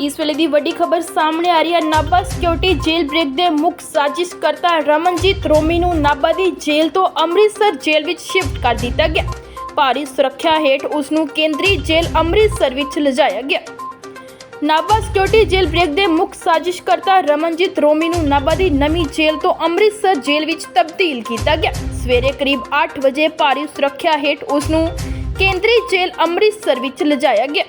ਇਸ ਵੇਲੇ ਦੀ ਵੱਡੀ ਖਬਰ ਸਾਹਮਣੇ ਆ ਰਹੀ ਹੈ। ਨਾਭਾ ਸਿਕਿਉਰਿਟੀ ਜੇਲ੍ਹ ਬ੍ਰੇਕ ਦੇ ਮੁੱਖ ਸਾਜ਼ਿਸ਼ਕਰਤਾ ਰਮਨਜੀਤ ਰੋਮੀ ਨੂੰ ਨਾਭਾ ਦੀ ਜੇਲ੍ਹ ਤੋਂ ਅੰਮ੍ਰਿਤਸਰ ਜੇਲ੍ਹ ਵਿੱਚ ਸ਼ਿਫਟ ਕਰ ਦਿੱਤਾ ਗਿਆ। ਭਾਰੀ ਸੁਰੱਖਿਆ ਹੇਠ ਉਸ ਨੂੰ ਕੇਂਦਰੀ ਜੇਲ੍ਹ ਅੰਮ੍ਰਿਤਸਰ ਵਿੱਚ ਲਿਜਾਇਆ ਗਿਆ। ਨਾਭਾ ਸਿਕਿਉਰਿਟੀ ਜੇਲ੍ਹ ਬ੍ਰੇਕ ਦੇ ਮੁੱਖ ਸਾਜ਼ਿਸ਼ਕਰਤਾ ਰਮਨਜੀਤ ਰੋਮੀ ਨੂੰ ਨਾਭਾ ਦੀ ਨਵੀਂ ਜੇਲ੍ਹ ਤੋਂ ਅੰਮ੍ਰਿਤਸਰ ਜੇਲ੍ਹ ਵਿੱਚ ਤਬਦੀਲ ਕੀਤਾ ਗਿਆ। ਸਵੇਰੇ ਕਰੀਬ 8 ਵਜੇ ਭਾਰੀ ਸੁਰੱਖਿਆ ਹੇਠ ਉਸ ਨੂੰ ਕੇਂਦਰੀ ਜੇਲ੍ਹ ਅੰਮ੍ਰਿਤਸਰ ਵਿੱਚ ਲਿਜਾਇਆ ਗਿਆ।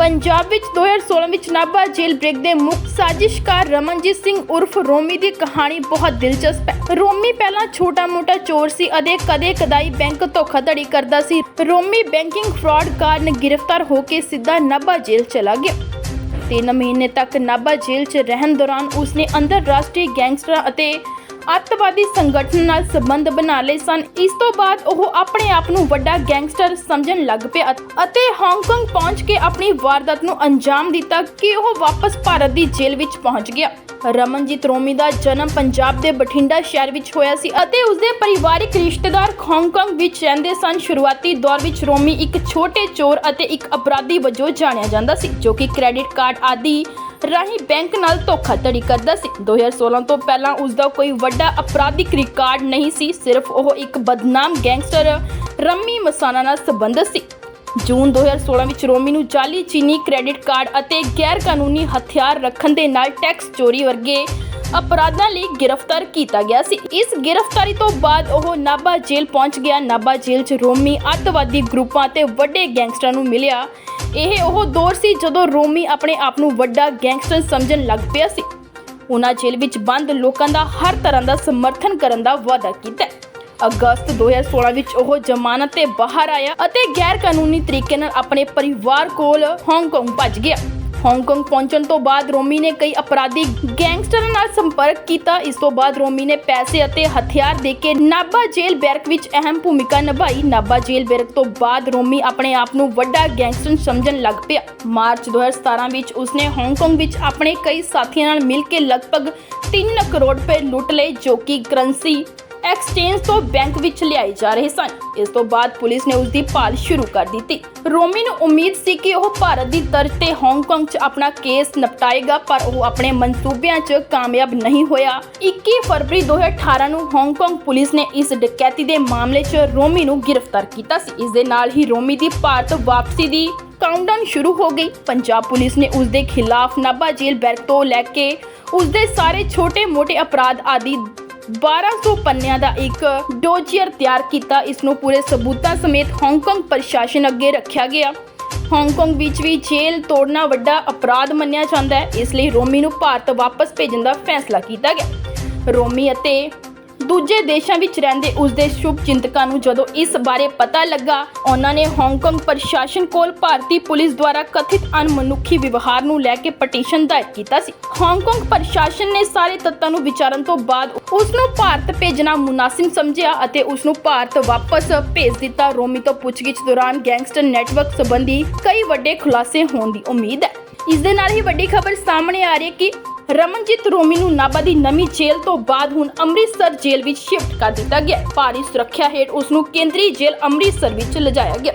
ਪੰਜਾਬ ਵਿੱਚ 2016 ਵਿੱਚ ਨਾਭਾ ਜੇਲ੍ਹ ਬ੍ਰੇਕ ਦੇ ਮੁੱਖ ਸਾਜ਼ਿਸ਼ਕਾਰ ਰਮਨਜੀਤ ਸਿੰਘ ਉਰਫ ਰੋਮੀ ਦੀ ਕਹਾਣੀ ਬਹੁਤ ਦਿਲਚਸਪ ਹੈ। ਰੋਮੀ ਪਹਿਲਾਂ ਛੋਟਾ-ਮੋਟਾ ਚੋਰ ਸੀ ਅਤੇ ਕਦੇ-ਕਦਾਈ ਬੈਂਕ ਧੋਖਾਧੜੀ ਕਰਦਾ ਸੀ। ਰੋਮੀ ਬੈਂਕਿੰਗ ਫਰਾਡ ਕਾਰਨ ਗ੍ਰਿਫਤਾਰ ਹੋ ਕੇ ਸਿੱਧਾ ਨਾਭਾ ਜੇਲ੍ਹ ਚਲਾ ਗਿਆ। ਤਿੰਨ ਮਹੀਨੇ ਤੱਕ ਨਾਭਾ ਜੇਲ੍ਹ 'ਚ ਰਹਿਣ ਦੌਰਾਨ ਉਸਨੇ ਅੰਤਰਰਾਸ਼ਟਰੀ ਗੈਂਗਸਟਰਾਂ ਅਤੇ ਅੱਤਵਾਦੀ ਸੰਗਠਨ ਨਾਲ ਸੰਬੰਧ ਬਣਾ ਲਏ ਸਨ। ਇਸ ਤੋਂ ਬਾਅਦ ਉਹ ਆਪਣੇ ਆਪ ਨੂੰ ਵੱਡਾ ਗੈਂਗਸਟਰ ਸਮਝਣ ਲੱਗ ਪਿਆ ਅਤੇ ਹਾਂਗਕਾਂਗ ਪਹੁੰਚ ਕੇ ਆਪਣੀ ਵਾਰਦਾਤ ਨੂੰ ਅੰਜਾਮ ਦਿੱਤਾ ਕਿ ਉਹ ਵਾਪਸ ਭਾਰਤ ਦੀ ਜੇਲ੍ਹ ਵਿੱਚ ਪਹੁੰਚ ਗਿਆ। ਰਮਨਜੀਤ ਰੋਮੀ ਦਾ ਜਨਮ ਪੰਜਾਬ ਦੇ ਬਠਿੰਡਾ ਸ਼ਹਿਰ ਵਿੱਚ ਹੋਇਆ ਸੀ ਅਤੇ ਉਸਦੇ ਪਰਿਵਾਰਿਕ ਰਿਸ਼ਤੇਦਾਰ ਹਾਂਗਕਾਂਗ ਵਿੱਚ ਰਹਿੰਦੇ ਸਨ। ਸ਼ੁਰੂਆਤੀ ਦੌਰ ਵਿੱਚ ਰੋਮੀ ਇੱਕ ਛੋਟੇ ਚੋਰ ਅਤੇ ਇੱਕ ਅਪਰਾਧੀ ਵਜੋਂ ਜਾਣਿਆ ਜਾਂਦਾ ਸੀ, ਜੋ ਕਿ ਕ੍ਰੈਡਿਟ ਕਾਰਡ ਆਦਿ ਰਾਹੀਂ ਬੈਂਕ ਨਾਲ ਧੋਖਾਧੜੀ ਕਰਦਾ ਸੀ। 2016 ਤੋਂ ਪਹਿਲਾਂ ਉਸ ਦਾ ਕੋਈ ਵੱਡਾ ਅਪਰਾਧਿਕ ਰਿਕਾਰਡ ਨਹੀਂ ਸੀ, ਸਿਰਫ ਉਹ ਇੱਕ ਬਦਨਾਮ ਗੈਂਗਸਟਰ ਰੰਮੀ ਮਸਾਨਾ ਨਾਲ ਸੰਬੰਧਿਤ ਸੀ। ਜੂਨ 2016 ਵਿੱਚ ਰੋਮੀ ਨੂੰ ਜਾਲੀ ਚੀਨੀ ਕ੍ਰੈਡਿਟ ਕਾਰਡ ਅਤੇ ਗੈਰ ਕਾਨੂੰਨੀ ਹਥਿਆਰ ਰੱਖਣ ਦੇ ਨਾਲ ਟੈਕਸ ਚੋਰੀ ਵਰਗੇ ਅਪਰਾਧਾਂ ਲਈ ਗ੍ਰਿਫਤਾਰ ਕੀਤਾ ਗਿਆ ਸੀ। ਇਸ ਗ੍ਰਿਫਤਾਰੀ ਤੋਂ ਬਾਅਦ ਉਹ ਨਾਭਾ ਜੇਲ੍ਹ ਪਹੁੰਚ ਗਿਆ। ਨਾਭਾ ਜੇਲ੍ਹ 'ਚ ਰੋਮੀ ਅੱਤਵਾਦੀ ਗਰੁੱਪਾਂ ਅਤੇ ਵੱਡੇ ਗੈਂਗਸਟਰਾਂ ਨੂੰ ਮਿਲਿਆ। ਇਹ ਉਹ ਦੌਰ ਸੀ ਜਦੋਂ ਰੋਮੀ ਆਪਣੇ ਆਪ ਨੂੰ ਵੱਡਾ ਗੈਂਗਸਟਰ ਸਮਝਣ ਲੱਗ ਪਿਆ ਸੀ। ਉਹਨਾਂ ਜੇਲ੍ਹ ਵਿੱਚ ਬੰਦ ਲੋਕਾਂ ਦਾ ਹਰ ਤਰ੍ਹਾਂ ਦਾ ਸਮਰਥਨ ਕਰਨ ਦਾ ਵਾਅਦਾ ਕੀਤਾ। ਅਗਸਤ 2016 ਵਿੱਚ ਉਹ ਜ਼ਮਾਨਤ ਤੇ ਬਾਹਰ ਆਇਆ ਅਤੇ ਗੈਰ ਕਾਨੂੰਨੀ ਤਰੀਕੇ ਨਾਲ ਆਪਣੇ ਪਰਿਵਾਰ ਕੋਲ ਹਾਂਗਕਾਂਗ ਭੱਜ ਗਿਆ। ਹਾਂਗਕਾਂਗ ਪਹੁੰਚਣ ਤੋਂ ਬਾਅਦ ਰੋਮੀ ਨੇ ਕਈ ਅਪਰਾਧੀ ਗੈਂਗਸਟਰਾਂ ਨਾਲ ਸੰਪਰਕ ਕੀਤਾ। ਇਸ ਤੋਂ ਬਾਅਦ ਰੋਮੀ ਨੇ ਪੈਸੇ ਅਤੇ ਹਥਿਆਰ ਦੇ ਕੇ ਨਾਭਾ ਜੇਲ੍ਹ ਬੈਰਕ ਵਿੱਚ ਅਹਿਮ ਭੂਮਿਕਾ ਨਿਭਾਈ। ਨਾਭਾ ਜੇਲ੍ਹ ਬੈਰਕ ਤੋਂ ਬਾਅਦ ਰੋਮੀ ਆਪਣੇ ਆਪ ਨੂੰ ਵੱਡਾ ਗੈਂਗਸਟਰ ਸਮਝਣ ਲੱਗ ਪਿਆ। ਮਾਰਚ 2017 ਵਿੱਚ ਉਸਨੇ ਹਾਂਗਕਾਂਗ ਵਿੱਚ ਆਪਣੇ ਕਈ ਸਾਥੀਆਂ ਨਾਲ ਮਿਲ ਕੇ ਲਗਭਗ 3 ਕਰੋੜ ਰੁਪਏ ਲੁੱਟ ਲਏ, ਜੋ ਕਿ ਕਰੰਸੀ ਐਕਸਚੇਂਜ ਤੋਂ ਬੈਂਕ ਵਿੱਚ ਲਿਆਏ ਜਾ ਰਹੇ ਸਨ। ਇਸ ਤੋਂ ਬਾਅਦ ਪੁਲਿਸ ਨੇ ਉਸ ਦੀ ਭਾਲ ਸ਼ੁਰੂ ਕਰ ਦਿੱਤੀ। ਰੋਮੀ ਨੂੰ ਉਮੀਦ ਸੀ ਕਿ ਉਹ ਭਾਰਤ ਦੀ ਤਰਜ਼ ਤੇ ਹਾਂਗਕਾਂਗ 'ਚ ਆਪਣਾ ਕੇਸ ਨਿਪਟਾਏਗਾ, ਪਰ ਉਹ ਆਪਣੇ ਮਨਸੂਬਿਆਂ 'ਚ ਕਾਮਯਾਬ ਨਹੀਂ ਹੋਇਆ। 21 ਫਰਵਰੀ 2018 ਨੂੰ ਹਾਂਗਕਾਂਗ ਪੁਲਿਸ ਨੇ ਇਸ ਡਕੈਤੀ ਦੇ ਮਾਮਲੇ 'ਚ ਰੋਮੀ ਨੂੰ ਗ੍ਰਿਫਤਾਰ ਕੀਤਾ ਸੀ। ਇਸ ਦੇ ਨਾਲ ਹੀ ਰੋਮੀ ਦੀ ਭਾਰਤ ਵਾਪਸੀ ਦੀ ਕਾਊਂਟਡਾਊਨ ਸ਼ੁਰੂ ਹੋ ਗਈ। ਪੰਜਾਬ ਪੁਲਿਸ ਨੇ ਉਸ ਦੇ ਖਿਲਾਫ ਨਾਭਾ ਜੇਲ੍ਹ ਬੈਰਕ ਤੋਂ ਲੈ ਕੇ ਉਸ ਦੇ ਸਾਰੇ ਛੋਟੇ-ਮੋਟੇ ਅਪਰਾਧ ਆਦਿ 1200 ਪੰਨਿਆਂ ਦਾ ਇੱਕ ਡੋਜੀਅਰ ਤਿਆਰ ਕੀਤਾ। ਇਸ ਨੂੰ ਪੂਰੇ ਸਬੂਤਾਂ ਸਮੇਤ ਹਾਂਗਕਾਂਗ ਪ੍ਰਸ਼ਾਸਨ ਅੱਗੇ ਰੱਖਿਆ ਗਿਆ। ਹਾਂਗਕਾਂਗ ਵਿੱਚ ਵੀ ਜੇਲ੍ਹ ਤੋੜਨਾ ਵੱਡਾ ਅਪਰਾਧ ਮੰਨਿਆ ਜਾਂਦਾ ਹੈ। ਇਸ ਲਈ ਰੋਮੀ ਨੂੰ ਭਾਰਤ ਵਾਪਸ ਭੇਜਣ ਦਾ ਫੈਸਲਾ ਕੀਤਾ ਗਿਆ। ਰੋਮੀ ਅਤੇ ਦੂਜੇ ਦੇਸ਼ਾਂ ਵਿੱਚ ਰਹਿੰਦੇ ਉਸ ਦੇ ਸ਼ੁਭ ਚਿੰਤਕਾਂ ਨੂੰ ਜਦੋਂ ਇਸ ਬਾਰੇ ਪਤਾ ਲੱਗਾ, ਉਹਨਾਂ ਨੇ ਹਾਂਗਕਾਂਗ ਪ੍ਰਸ਼ਾਸਨ ਕੋਲ ਭਾਰਤੀ ਪੁਲਿਸ ਦੁਆਰਾ ਕਥਿਤ ਅਣਮਨੁੱਖੀ ਵਿਵਹਾਰ ਨੂੰ ਲੈ ਕੇ ਪਟੀਸ਼ਨ ਦਾਇਰ ਕੀਤਾ ਸੀ। ਹਾਂਗਕਾਂਗ ਪ੍ਰਸ਼ਾਸਨ ਨੇ ਸਾਰੇ ਤੱਤਾਂ ਨੂੰ ਵਿਚਾਰਨ ਤੋਂ ਬਾਅਦ ਉਸ ਨੂੰ ਭਾਰਤ ਭੇਜਣਾ ਮੁਨਾਸਿਬ ਸਮਝਿਆ ਅਤੇ ਉਸ ਨੂੰ ਭਾਰਤ ਵਾਪਸ ਭੇਜ ਦਿੱਤਾ। ਰੋਮੀ ਤੋਂ ਪੁੱਛਗਿੱਛ ਦੌਰਾਨ ਗੈਂਗਸਟਰ ਨੈਟਵਰਕ ਸੰਬੰਧੀ ਕਈ ਵੱਡੇ ਖੁਲਾਸੇ ਹੋਣ ਦੀ ਉਮੀਦ ਹੈ। ਇਸ ਦੇ ਨਾਲ ਹੀ ਵੱਡੀ ਖਬਰ ਸਾਹਮਣੇ ਆ ਰਹੀ ਹੈ ਕਿ ਰਮਨਜੀਤ ਰੋਮੀ ਨੂੰ ਨਾਭਾ ਦੀ ਨਵੀਂ ਜੇਲ੍ਹ ਤੋਂ ਬਾਅਦ ਹੁਣ ਅੰਮ੍ਰਿਤਸਰ ਜੇਲ੍ਹ ਵਿੱਚ ਸ਼ਿਫਟ ਕਰ ਦਿੱਤਾ ਗਿਆ ਭਾਰੀ ਸੁਰੱਖਿਆ ਹੇਠ ਉਸ ਨੂੰ ਕੇਂਦਰੀ ਜੇਲ੍ਹ ਅੰਮ੍ਰਿਤਸਰ ਵਿੱਚ ਲਿਜਾਇਆ ਗਿਆ।